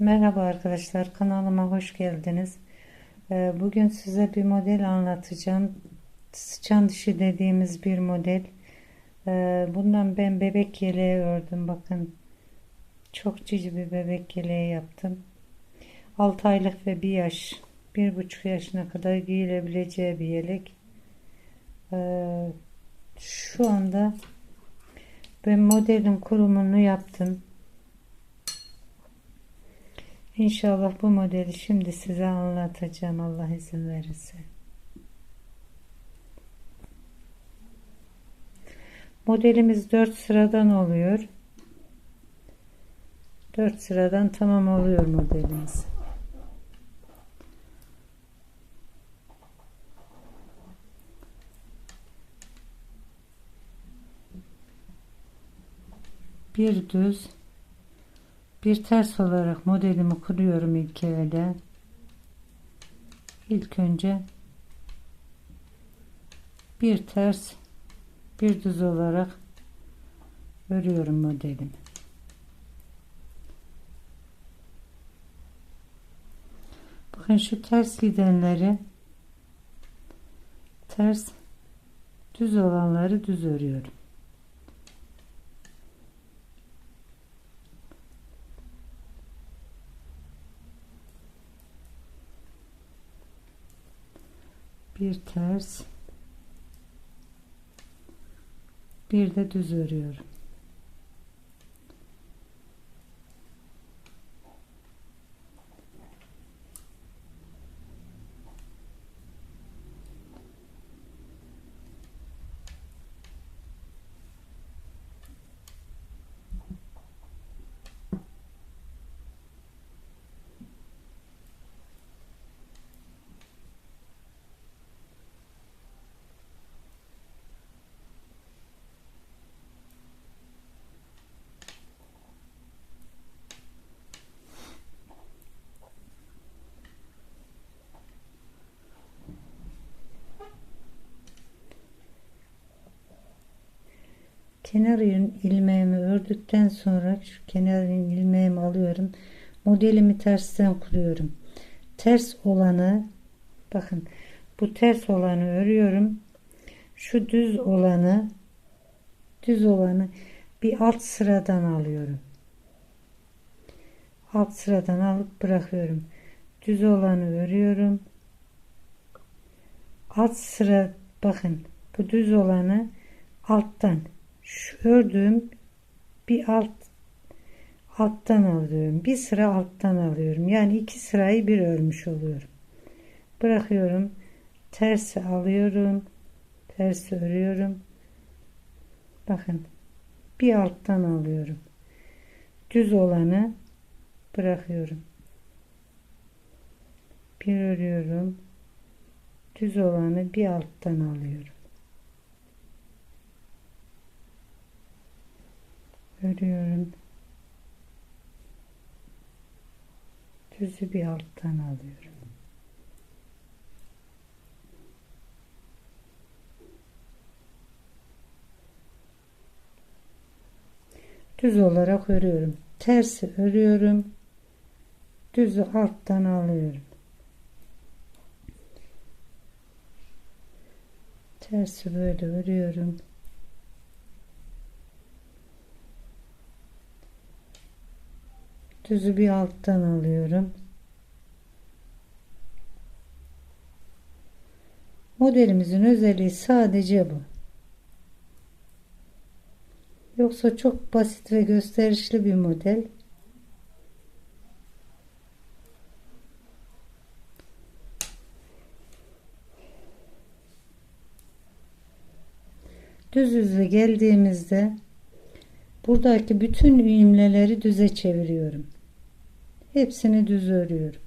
Merhaba arkadaşlar kanalıma hoş geldiniz. Ee, Bugün size bir model anlatacağım. Sıçan dişi dediğimiz bir model. Ee, Bundan ben bebek yeleği ördüm. Bakın çok cici bir bebek yeleği yaptım. 6 aylık ve 1 yaş, 1,5 yaşına kadar giyilebileceği bir yelek. Ee, Şu anda ben modelin kurumunu yaptım. İnşallah bu modeli şimdi size anlatacağım Allah izin verirse. Modelimiz 4 sıradan oluyor. 4 sıradan tamam oluyor modelimiz. Bir düz bir ters olarak modelimi kuruyorum ilk evde. İlk önce bir ters bir düz olarak örüyorum modelimi. Bakın şu ters gidenleri ters düz olanları düz örüyorum. Bir ters bir de düz örüyorum. Kenar ilmeğimi ördükten sonra şu kenar ilmeğimi alıyorum. Modelimi tersten kuruyorum. Ters olanı bakın bu ters olanı örüyorum. Şu düz olanı düz olanı bir alt sıradan alıyorum. Alt sıradan alıp bırakıyorum. Düz olanı örüyorum. Alt sıra bakın bu düz olanı alttan şu bir alt alttan alıyorum. Bir sıra alttan alıyorum. Yani iki sırayı bir örmüş oluyorum. Bırakıyorum. Tersi alıyorum. Tersi örüyorum. Bakın. Bir alttan alıyorum. Düz olanı bırakıyorum. Bir örüyorum. Düz olanı bir alttan alıyorum. Örüyorum. Düzü bir alttan alıyorum. Düz olarak örüyorum. Tersi örüyorum. Düzü alttan alıyorum. Tersi böyle örüyorum düzü bir alttan alıyorum. Modelimizin özelliği sadece bu. Yoksa çok basit ve gösterişli bir model. Düz yüzle geldiğimizde buradaki bütün imleleri düze çeviriyorum. Hepsini düz örüyorum.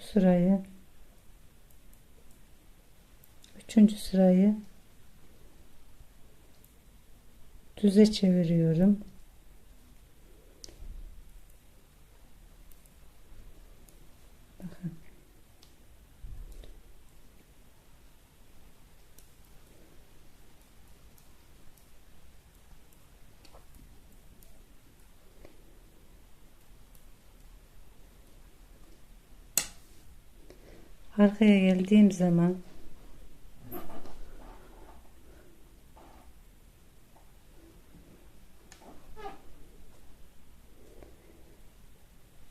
Sırayı üçüncü sırayı düze çeviriyorum. Bakın. Arkaya geldiğim zaman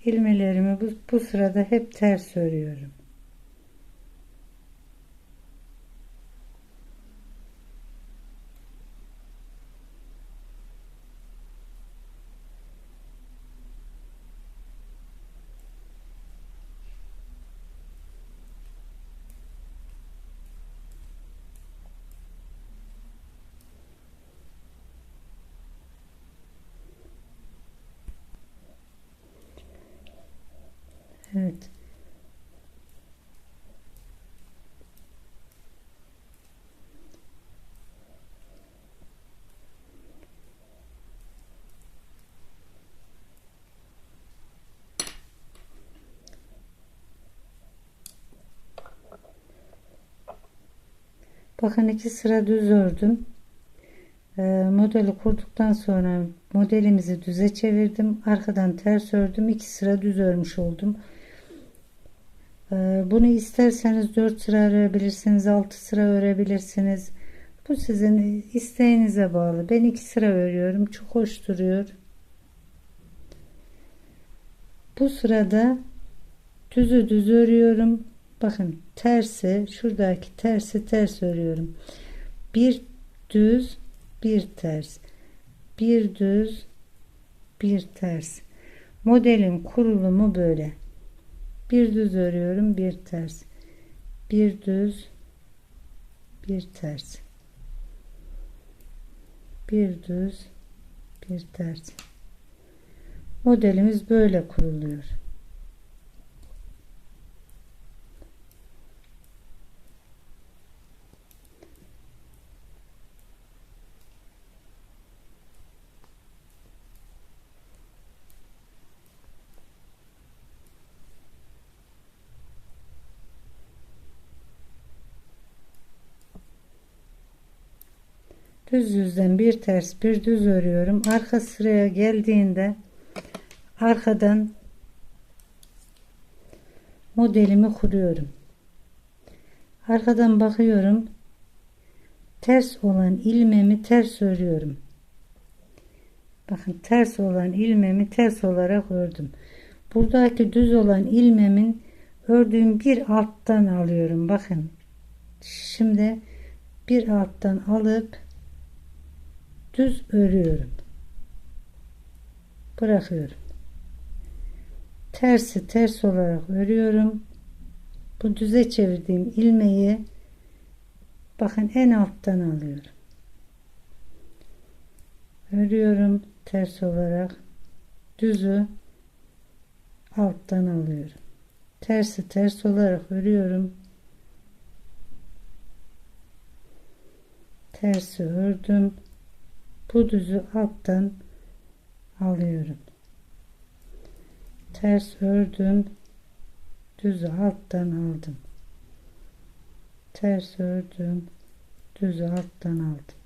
ilmelerimi bu, sırada hep ters örüyorum. Evet. Bakın iki sıra düz ördüm. Ee, modeli kurduktan sonra modelimizi düze çevirdim. Arkadan ters ördüm. iki sıra düz örmüş oldum. Ee, bunu isterseniz 4 sıra örebilirsiniz. 6 sıra örebilirsiniz. Bu sizin isteğinize bağlı. Ben 2 sıra örüyorum. Çok hoş duruyor. Bu sırada düzü düz örüyorum. Bakın tersi şuradaki tersi ters örüyorum. Bir düz bir ters. Bir düz bir ters. Modelin kurulumu böyle. Bir düz örüyorum, bir ters. Bir düz bir ters. Bir düz bir ters. Modelimiz böyle kuruluyor. Düz yüzden bir ters bir düz örüyorum. Arka sıraya geldiğinde arkadan modelimi kuruyorum. Arkadan bakıyorum. Ters olan ilmemi ters örüyorum. Bakın ters olan ilmemi ters olarak ördüm. Buradaki düz olan ilmemin ördüğüm bir alttan alıyorum. Bakın şimdi bir alttan alıp düz örüyorum. Bırakıyorum. Tersi ters olarak örüyorum. Bu düze çevirdiğim ilmeği bakın en alttan alıyorum. Örüyorum ters olarak düzü alttan alıyorum. Tersi ters olarak örüyorum. Tersi ördüm bu düzü alttan alıyorum. Ters ördüm. Düzü alttan aldım. Ters ördüm. Düzü alttan aldım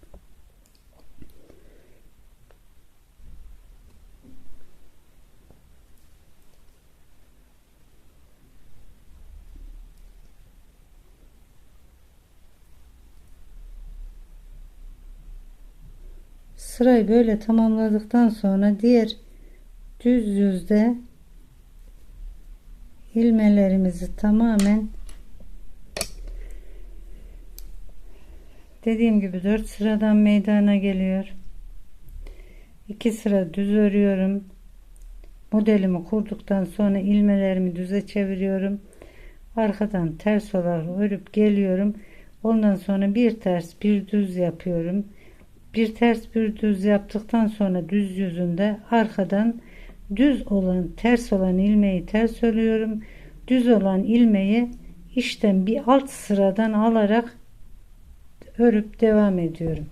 Sırayı böyle tamamladıktan sonra diğer düz yüzde ilmelerimizi tamamen dediğim gibi 4 sıradan meydana geliyor. 2 sıra düz örüyorum. Modelimi kurduktan sonra ilmelerimi düze çeviriyorum. Arkadan ters olarak örüp geliyorum. Ondan sonra bir ters bir düz yapıyorum bir ters bir düz yaptıktan sonra düz yüzünde arkadan düz olan ters olan ilmeği ters örüyorum düz olan ilmeği işten bir alt sıradan alarak örüp devam ediyorum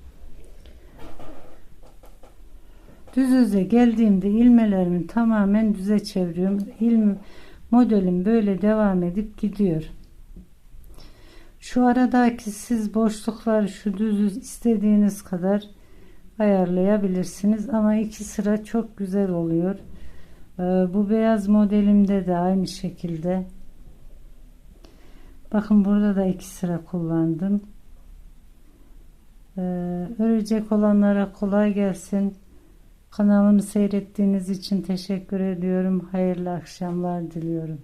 Düz yüze geldiğimde ilmelerimi tamamen düze çeviriyorum. İlm modelim böyle devam edip gidiyor. Şu aradaki siz boşlukları şu düz yüz istediğiniz kadar ayarlayabilirsiniz ama iki sıra çok güzel oluyor. Ee, bu beyaz modelimde de aynı şekilde. Bakın burada da iki sıra kullandım. Ee, örecek olanlara kolay gelsin. Kanalımı seyrettiğiniz için teşekkür ediyorum. Hayırlı akşamlar diliyorum.